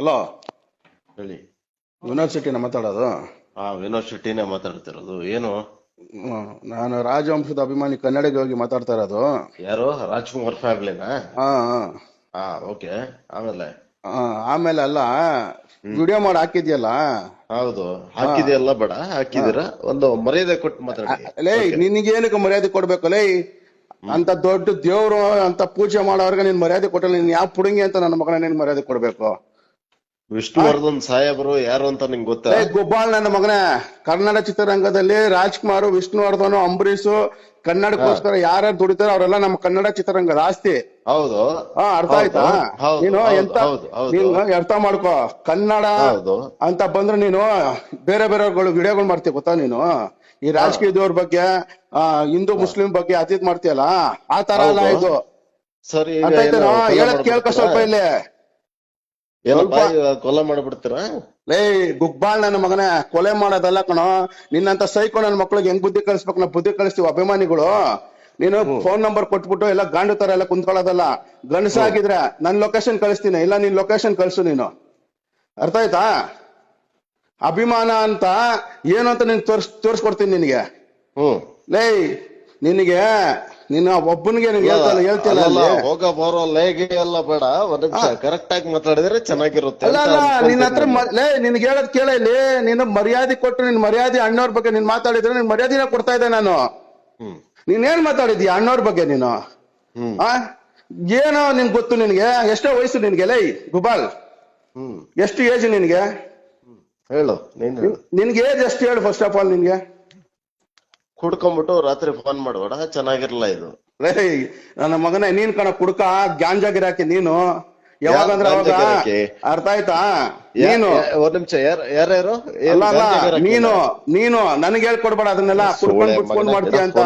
Hello ಹೇಳಿ. ಯೂನಿವರ್ಸಿಟಿನ ಮಾತಾಡೋದು? ಹಾ ವಿನೋದ್ ಶೆಟ್ಟಿನೇ ಮಾತಾಡ್ತಿರೋದು. ಏನು? ಹ್ಮ್. ನಾನು ರಾಜವಂಶದ ಅಭಿಮಾನಿ ಕನ್ನಡಿಗ ಹೋಗಿ ಮಾತಾಡ್ತಾ ಇರೋದು. ಯಾರು? ರಾಜ್ಕುಮಾರ್ ಫ್ಯಾಮಿಲಿನಾ ಹಾ ಹಾ. ಹಾ ಓಕೆ ಆಮೇಲೆ? ಹಾ, ಆಮೇಲೆ ಅಲ್ಲ ವಿಡಿಯೋ ಮಾಡಿ ಹಾಕಿದ್ಯಲ್ಲ? ಹೌದು. ಹಾಕಿದೆಯಲ್ಲ ಬೇಡ ಹಾಕಿದಿರ ಒಂದು ಮರ್ಯಾದೆ ಕೊಟ್ಟು ಮಾತಾಡಿ. ಲೇ ನಿನಗೇನಕ್ಕೆ ಮರ್ಯಾದೆ ಕೊಡ್ಬೇಕು ಲೇ? ಅಂತ ದೊಡ್ಡ ದೇವ್ರು ಅಂತ ಪೂಜೆ ಮಾಡೋರ್ಗೆ ನೀನ್ ಮರ್ಯಾದೆ ಕೊಟ್ಟಲ್ಲ ನೀನ್ ಯಾವ ಪುಡುಂಗಿ ಅಂತ ನನ್ನ ಮಗನ ನೀನ್ ಮರ್ಯಾದೆ ಕೊಡ್ಬೇಕು? ವಿಷ್ಣುವರ್ಧನ್ ಸಾಹೇಬರು ಯಾರು ಅಂತ ನಿಂಗೆ ಗೊತ್ತಾ? ಗೋಪಾಲ್ ನನ್ನ ಮಗನೇ. ಕನ್ನಡ ಚಿತ್ರರಂಗದಲ್ಲಿ ರಾಜ್ಕುಮಾರ್ ವಿಷ್ಣುವರ್ಧನ್ ಅಂಬರೀಷ್ ಕನ್ನಡಕ್ಕೋಸ್ಕರ ಯಾರ್ಯಾರು ದುಡಿತಾರೋ ಅವರೆಲ್ಲ ನಮ್ಮ ಕನ್ನಡ ಚಿತ್ರರಂಗದ ಆಸ್ತಿ. ಹೌದು. ಹಾ ಅರ್ಥ ಆಯ್ತಾ? ನೀನು ಎಂತ. ನೀನು ಅರ್ಥ ಮಾಡ್ಕೋ. ಕನ್ನಡ ಅಂತ ಬಂದ್ರೆ ನೀನು ಬೇರೆ ಬೇರೆಗಳು ವಿಡಿಯೋಗಳು ಮಾಡ್ತೀಯ ಗೊತ್ತಾ ನೀನು? ಈ ರಾಜಕೀಯದವ್ರ ಬಗ್ಗೆ ಆ ಹಿಂದೂ ಮುಸ್ಲಿಂ ಬಗ್ಗೆ ಅತೀತ್ ಮಾಡ್ತೀಯಲ್ಲ? ಆ ತರ ಅಲ್ಲ ಇದು. ಸರಿ ಹೇಳದ್ ಕೇಳ್ಕೊ ಸ್ವಲ್ಪ ಇಲ್ಲಿ. ಕೊಲೆ ಮಾಡ್ಬಿಡ್ತೀರ? ಲೇ ಗುಗ್ಬಾಳ್ ನನ್ನ ಮಗನೇ ಕೊಲೆ ಮಾಡೋದಲ್ಲ ಕಣೋ. ನಿನ್ನಂತ ಸೈಕೋ ನನ್ನ ಮಕ್ಳಿಗೆ ಹೆಂಗ್ ಬುದ್ಧಿ ಕಳಿಸ್ಬೇಕು? ನಾವು ಬುದ್ಧಿ ಕಳಿಸ್ತೀವಿ ಅಭಿಮಾನಿಗಳು. ನೀನು ಫೋನ್ ನಂಬರ್ ಕೊಟ್ಬಿಟ್ಟು ಎಲ್ಲ ಗಾಂಡು ತರ ಎಲ್ಲ ಕುಂತ್ಕೊಳ್ಳೋದಲ್ಲ. ಗಂಡಸಾಗಿದ್ರೆ ನನ್ ಲೊಕೇಶನ್ ಕಳಿಸ್ತೀನಿ ಇಲ್ಲ ನಿನ್ ಲೊಕೇಶನ್ ಕಳ್ಸು ನೀನು. ಅರ್ಥ ಆಯ್ತಾ? ಅಭಿಮಾನ ಅಂತ ಏನು ಅಂತ ನಿನ್ ತೋರ್ಸ್ ತೋರ್ಸ್ಕೊಡ್ತೀನಿ ನಿನಗೆ. ಹ್ಮ್. ಲೇ ನಿನಗೆ ನಿನ್ನ ಒಬ್ಬನಿಗೆ ನೀನ್ ಹೇಳ್ತಲ್ಲ ಹೋಗ ಬರೋ ಲೇಗೆ ಎಲ್ಲ ಬೇಡ ಒಂದ್ ನಿಮಿಷ ಕರೆಕ್ಟ್ ಆಗಿ ಮಾತಾಡಿದ್ರೆ ಚೆನ್ನಾಗಿರುತ್ತೆ ಅಲ್ಲ ನಿನ್ನ ಹತ್ರ ಲೇ ನಿನ್ಗೆ ಹೇಳೋದ್ ಕೇಳ ಇಲ್ಲಿ. ನಿನ್ನ ಮರ್ಯಾದೆ ಕೊಟ್ಟು ನಿನ್ ಮರ್ಯಾದೆ ಅಣ್ಣವ್ರ ಬಗ್ಗೆ ನೀನ್ ಮಾತಾಡಿದ್ರೆ ನಿನ್ ಮರ್ಯಾದಿನ ಕೊಡ್ತಾ ಇದ್ದೆ ನಾನು. ನೀನ್ ಏನ್ ಮಾತಾಡಿದ್ಯಾ ಅಣ್ಣವ್ರ ಬಗ್ಗೆ ನೀನು? ಏನೋ ನಿನ್ ಗೊತ್ತು ನಿನ್ಗೆ? ಎಷ್ಟೋ ವಯಸ್ಸು ನಿನ್ಗೆ ಲೈ ಗುಬಾಲ್. ಎಷ್ಟು ಏಜ್ ನಿನ್ಗೆ? ಹೇಳು ನೀನ್ ಹೇಳು. ನಿನ್ಗೆ ಏಜ್ ಎಷ್ಟು ಹೇಳು ಫಸ್ಟ್ ಆಫ್ ಆಲ್ ನಿನ್ಗೆ? ಕುಡ್ಕೊಂಡ್ಬಿಟ್ಟು ರಾತ್ರಿ ಫೋನ್ ಮಾಡ್ಬೇಡ ಚೆನ್ನಾಗಿರಲ್ಲ ಇದು. ನನ್ನ ಮಗನೇ ನೀನ್ ಕಣ ಕುಡ್ಕ ಗಿರಾಕಿ ನೀನು. ಯಾವಾಗ ಅಂದ್ರೆ ಯಾರ್ ಅವಾಗ ಅರ್ಥ ಆಯ್ತಾ? ನೀನು. ಒಂದ್ ನಿಮಿಷ ಯಾರ ಯಾರ್ಯಾರು? ನೀನು ನೀನು ನನಗೆ ಹೇಳ್ಕೊಡ್ಬೇಡ ಅದನ್ನೆಲ್ಲ ಕುಡ್ಕೊಂಡ್ ಕುಡ್ಕೊಂಡ್ ಮಾಡ್ತೀಯ ಅಂತ.